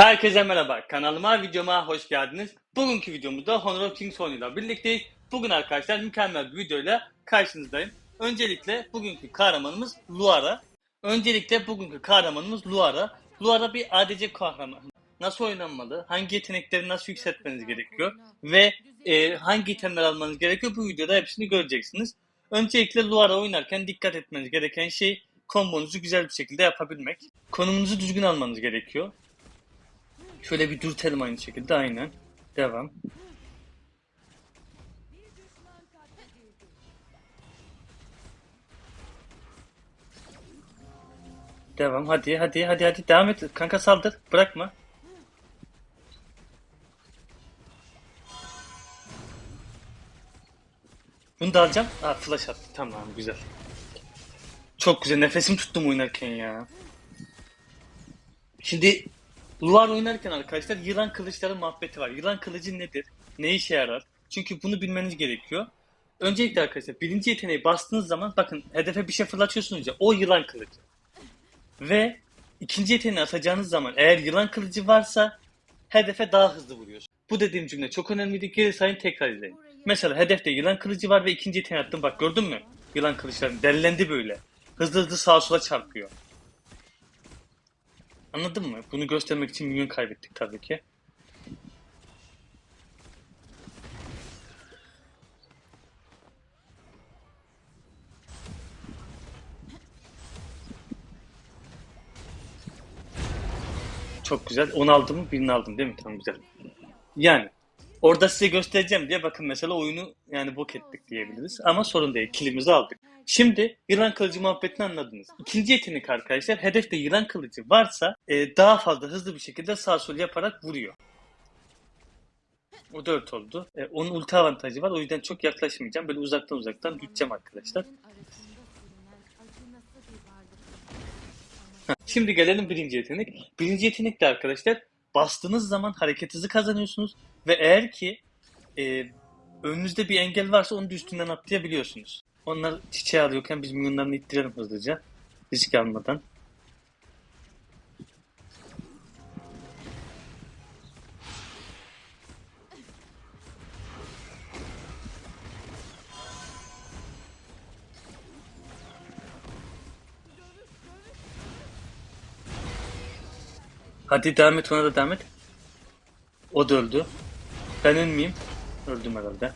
Herkese merhaba. Kanalıma, videoma hoş geldiniz. Bugünkü videomuzda Honor of Kings oyunuyla birlikteyiz. Bugün arkadaşlar mükemmel bir videoyla karşınızdayım. Öncelikle bugünkü kahramanımız Luara. Öncelikle bugünkü kahramanımız Luara. Luara bir ADC kahraman. Nasıl oynanmalı, hangi yetenekleri nasıl yükseltmeniz gerekiyor ve e, hangi itemler almanız gerekiyor bu videoda hepsini göreceksiniz. Öncelikle Luara oynarken dikkat etmeniz gereken şey kombonuzu güzel bir şekilde yapabilmek. Konumunuzu düzgün almanız gerekiyor. Şöyle bir dürtelim aynı şekilde aynen. Devam. Devam hadi hadi hadi hadi devam et. Kanka saldır. Bırakma. Bunu da alacağım. Aa flash attı. Tamam güzel. Çok güzel. Nefesim tuttum oynarken ya. Şimdi Luar oynarken arkadaşlar yılan kılıçları muhabbeti var. Yılan kılıcı nedir? Ne işe yarar? Çünkü bunu bilmeniz gerekiyor. Öncelikle arkadaşlar birinci yeteneği bastığınız zaman bakın hedefe bir şey fırlatıyorsunuz ya o yılan kılıcı. Ve ikinci yeteneği atacağınız zaman eğer yılan kılıcı varsa hedefe daha hızlı vuruyorsun. Bu dediğim cümle çok önemliydi. Geri sayın tekrar izleyin. Mesela hedefte yılan kılıcı var ve ikinci yeteneği attım. Bak gördün mü? Yılan kılıçları dellendi böyle. Hızlı hızlı sağa sola çarpıyor. Anladın mı? Bunu göstermek için milyon kaybettik tabii ki. Çok güzel. Onu aldım mı? Birini aldım değil mi? Tamam güzel. Yani orada size göstereceğim diye bakın mesela oyunu yani bok ettik diyebiliriz. Ama sorun değil. Kilimizi aldık. Şimdi yılan kılıcı muhabbetini anladınız. İkinci yetenek arkadaşlar hedefte yılan kılıcı varsa e, daha fazla hızlı bir şekilde sağ sol yaparak vuruyor. O 4 oldu. E, onun ulti avantajı var. O yüzden çok yaklaşmayacağım. Böyle uzaktan uzaktan gideceğim arkadaşlar. Şimdi gelelim birinci yetenek. Birinci yetenek de arkadaşlar bastığınız zaman hareket hızı kazanıyorsunuz ve eğer ki e, önünüzde bir engel varsa onu da üstünden atlayabiliyorsunuz. Onlar çiçeği alıyorken biz milyonlarını ittirelim hızlıca. Risk almadan. Hadi devam et ona da devam et. O da öldü. Ben ölmeyeyim. Öldüm herhalde.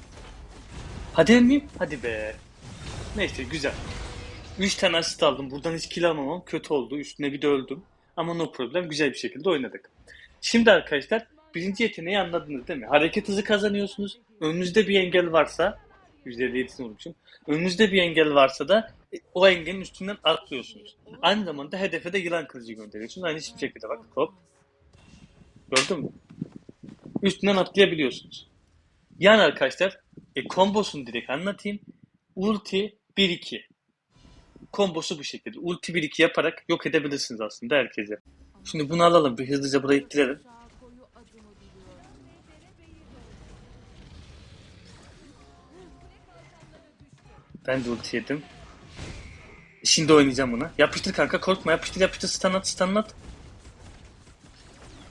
Hadi ölmeyeyim. Hadi be. Neyse güzel. 3 tane asist aldım. Buradan hiç kill almamam kötü oldu. Üstüne bir de öldüm. Ama no problem. Güzel bir şekilde oynadık. Şimdi arkadaşlar birinci yeteneği anladınız değil mi? Hareket hızı kazanıyorsunuz. Önünüzde bir engel varsa %57'sini vurmuşum. Önünüzde bir engel varsa da o engelin üstünden atlıyorsunuz. Aynı zamanda hedefe de yılan kılıcı gönderiyorsunuz. Aynı şekilde bak hop. Gördün mü? Üstünden atlayabiliyorsunuz. Yani arkadaşlar e, kombosunu direkt anlatayım. Ulti 1-2. Kombosu bu şekilde. Ulti 1-2 yaparak yok edebilirsiniz aslında herkese. Şimdi bunu alalım. Bir hızlıca burayı ittirelim. Ben de ulti yedim. Şimdi oynayacağım bunu. Yapıştır kanka korkma yapıştır yapıştır stun at stun at.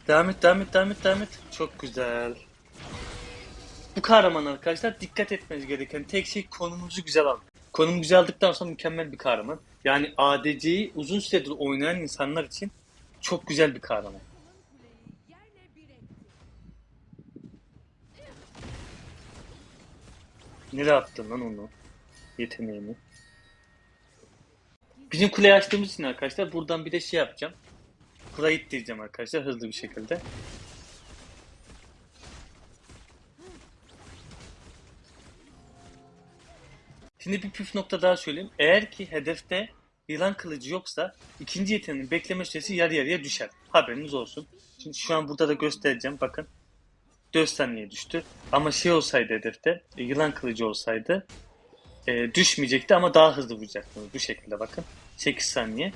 Devam et devam et devam et devam et. Çok güzel. Bu kahraman arkadaşlar dikkat etmeniz gereken tek şey konumunuzu güzel almak. Konum güzel aldıktan sonra mükemmel bir kahraman. Yani ADC'yi uzun süredir oynayan insanlar için çok güzel bir kahraman. Nereye attın lan onu? Yeteneğini. Bizim kuleyi açtığımız için arkadaşlar buradan bir de şey yapacağım. Burayı ittireceğim arkadaşlar hızlı bir şekilde. Şimdi bir püf nokta daha söyleyeyim. Eğer ki hedefte yılan kılıcı yoksa ikinci yeteneğin bekleme süresi yarı yarıya düşer. Haberiniz olsun. Şimdi şu an burada da göstereceğim. Bakın. 4 saniye düştü. Ama şey olsaydı hedefte, e, yılan kılıcı olsaydı e, düşmeyecekti ama daha hızlı vuracaktınız. Bu şekilde bakın. 8 saniye.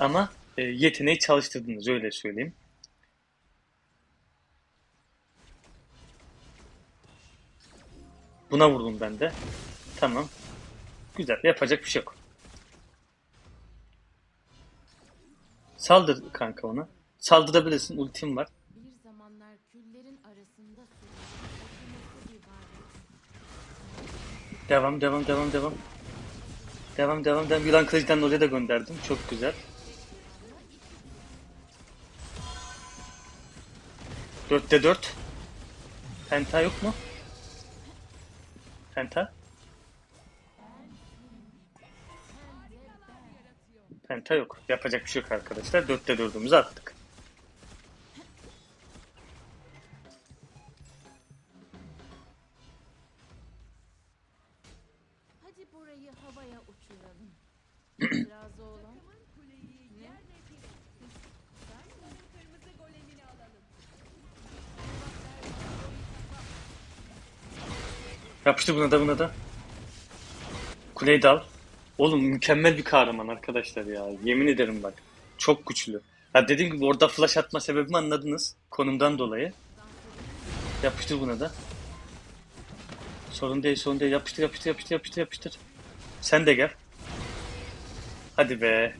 Ama e, yeteneği çalıştırdınız öyle söyleyeyim. Buna vurdum ben de. Tamam. Güzel. Yapacak bir şey yok. Saldır kanka ona. Saldırabilirsin. Ultim var. Devam devam devam devam. Devam devam devam. Yılan kılıcından oraya da gönderdim. Çok güzel. Dörtte dört. Penta yok mu? Penta? Penta yok. Yapacak bir şey yok arkadaşlar. Dörtte dördümüzü attık. Yapıştır buna da buna da. Kuleyi de al. Oğlum mükemmel bir kahraman arkadaşlar ya. Yemin ederim bak. Çok güçlü. Ya dediğim gibi orada flash atma sebebimi anladınız. Konumdan dolayı. Yapıştır buna da. Sorun değil sorun değil. Yapıştır yapıştır yapıştır yapıştır yapıştır. Sen de gel. Hadi be.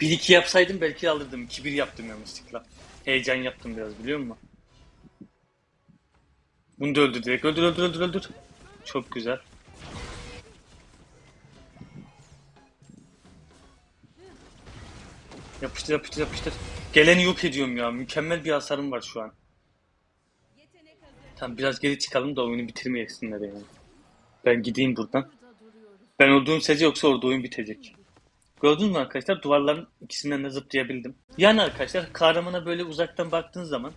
1-2 yapsaydım belki alırdım. 2-1 yaptım yanlışlıkla. Heyecan yaptım biraz biliyor musun? Bunu da öldür direkt. Öldür öldür öldür öldür. Çok güzel. Yapıştır yapıştır yapıştır. Geleni yok ediyorum ya. Mükemmel bir hasarım var şu an. Tamam biraz geri çıkalım da oyunu bitirmeyesinler yani. Ben gideyim buradan. Ben olduğum sece yoksa orada oyun bitecek. Gördünüz mü arkadaşlar? Duvarların ikisinden de zıplayabildim. Yani arkadaşlar kahramana böyle uzaktan baktığınız zaman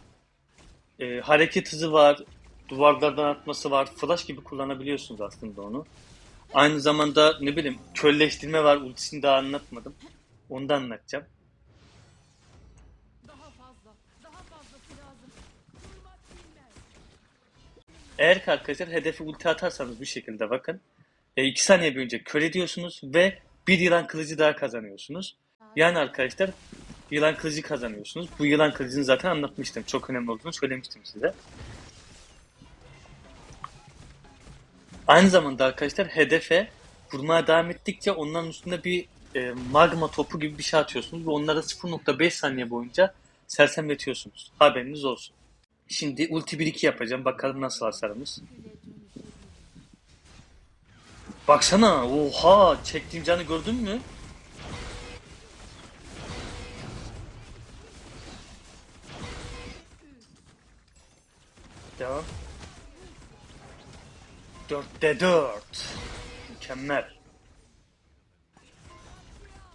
e, hareket hızı var, duvarlardan atması var, flash gibi kullanabiliyorsunuz aslında onu. Aynı zamanda ne bileyim kölleştirme var, ultisini daha anlatmadım. Onu da anlatacağım. Eğer arkadaşlar hedefe ulti atarsanız bu şekilde bakın. 2 saniye boyunca kör ediyorsunuz ve bir yılan kılıcı daha kazanıyorsunuz. Yani arkadaşlar yılan kılıcı kazanıyorsunuz. Bu yılan kılıcını zaten anlatmıştım. Çok önemli olduğunu söylemiştim size. Aynı zamanda arkadaşlar hedefe vurmaya devam ettikçe onların üstünde bir e, magma topu gibi bir şey atıyorsunuz ve onları 0.5 saniye boyunca sersemletiyorsunuz. Haberiniz olsun. Şimdi ulti 1-2 yapacağım. Bakalım nasıl hasarımız. Baksana. Oha. Çektiğim canı gördün mü? Dörtte dört. Mükemmel.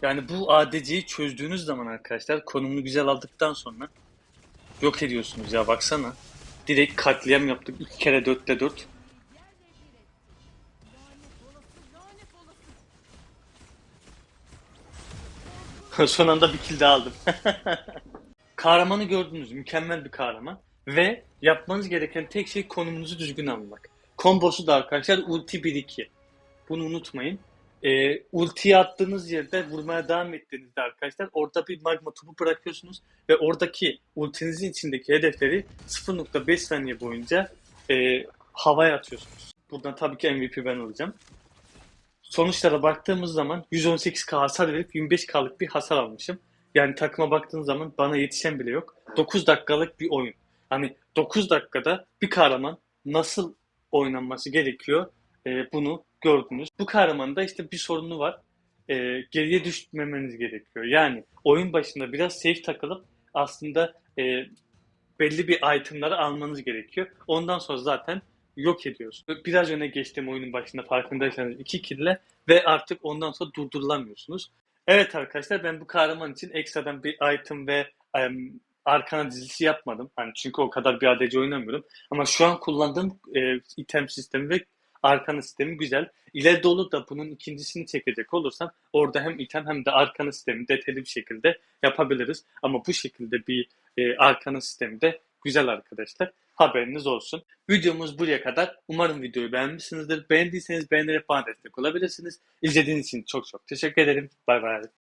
Yani bu ADC'yi çözdüğünüz zaman arkadaşlar konumunu güzel aldıktan sonra yok ediyorsunuz ya baksana. Direkt katliam yaptık. İki kere dörtte dört. Son anda bir kill daha aldım. Kahramanı gördünüz. Mükemmel bir kahraman. Ve yapmanız gereken tek şey konumunuzu düzgün almak. Kombosu da arkadaşlar ulti 1-2. Bunu unutmayın. Ee, ultiyi attığınız yerde vurmaya devam ettiğinizde arkadaşlar orada bir magma topu bırakıyorsunuz ve oradaki ultinizin içindeki hedefleri 0.5 saniye boyunca e, havaya atıyorsunuz. Buradan tabii ki MVP ben olacağım. Sonuçlara baktığımız zaman 118k hasar verip 25k'lık bir hasar almışım. Yani takıma baktığınız zaman bana yetişen bile yok. 9 dakikalık bir oyun. Hani 9 dakikada bir kahraman nasıl oynanması gerekiyor e, bunu gördünüz. Bu kahramanın da işte bir sorunu var. E, geriye düşmemeniz gerekiyor. Yani oyun başında biraz safe takılıp aslında e, belli bir itemları almanız gerekiyor. Ondan sonra zaten yok ediyorsunuz. Biraz öne geçtiğim oyunun başında farkındaysanız 2 kille ve artık ondan sonra durdurulamıyorsunuz. Evet arkadaşlar ben bu kahraman için ekstradan bir item ve em, arkana dizilişi yapmadım. Hani çünkü o kadar bir ADC oynamıyorum. Ama şu an kullandığım e, item sistemi ve arkana sistemi güzel. İleride olur da bunun ikincisini çekecek olursam orada hem item hem de arkana sistemi detaylı bir şekilde yapabiliriz. Ama bu şekilde bir e, arkana sistemi de güzel arkadaşlar. Haberiniz olsun. Videomuz buraya kadar. Umarım videoyu beğenmişsinizdir. Beğendiyseniz beğenerek bana destek olabilirsiniz. İzlediğiniz için çok çok teşekkür ederim. Bay bay.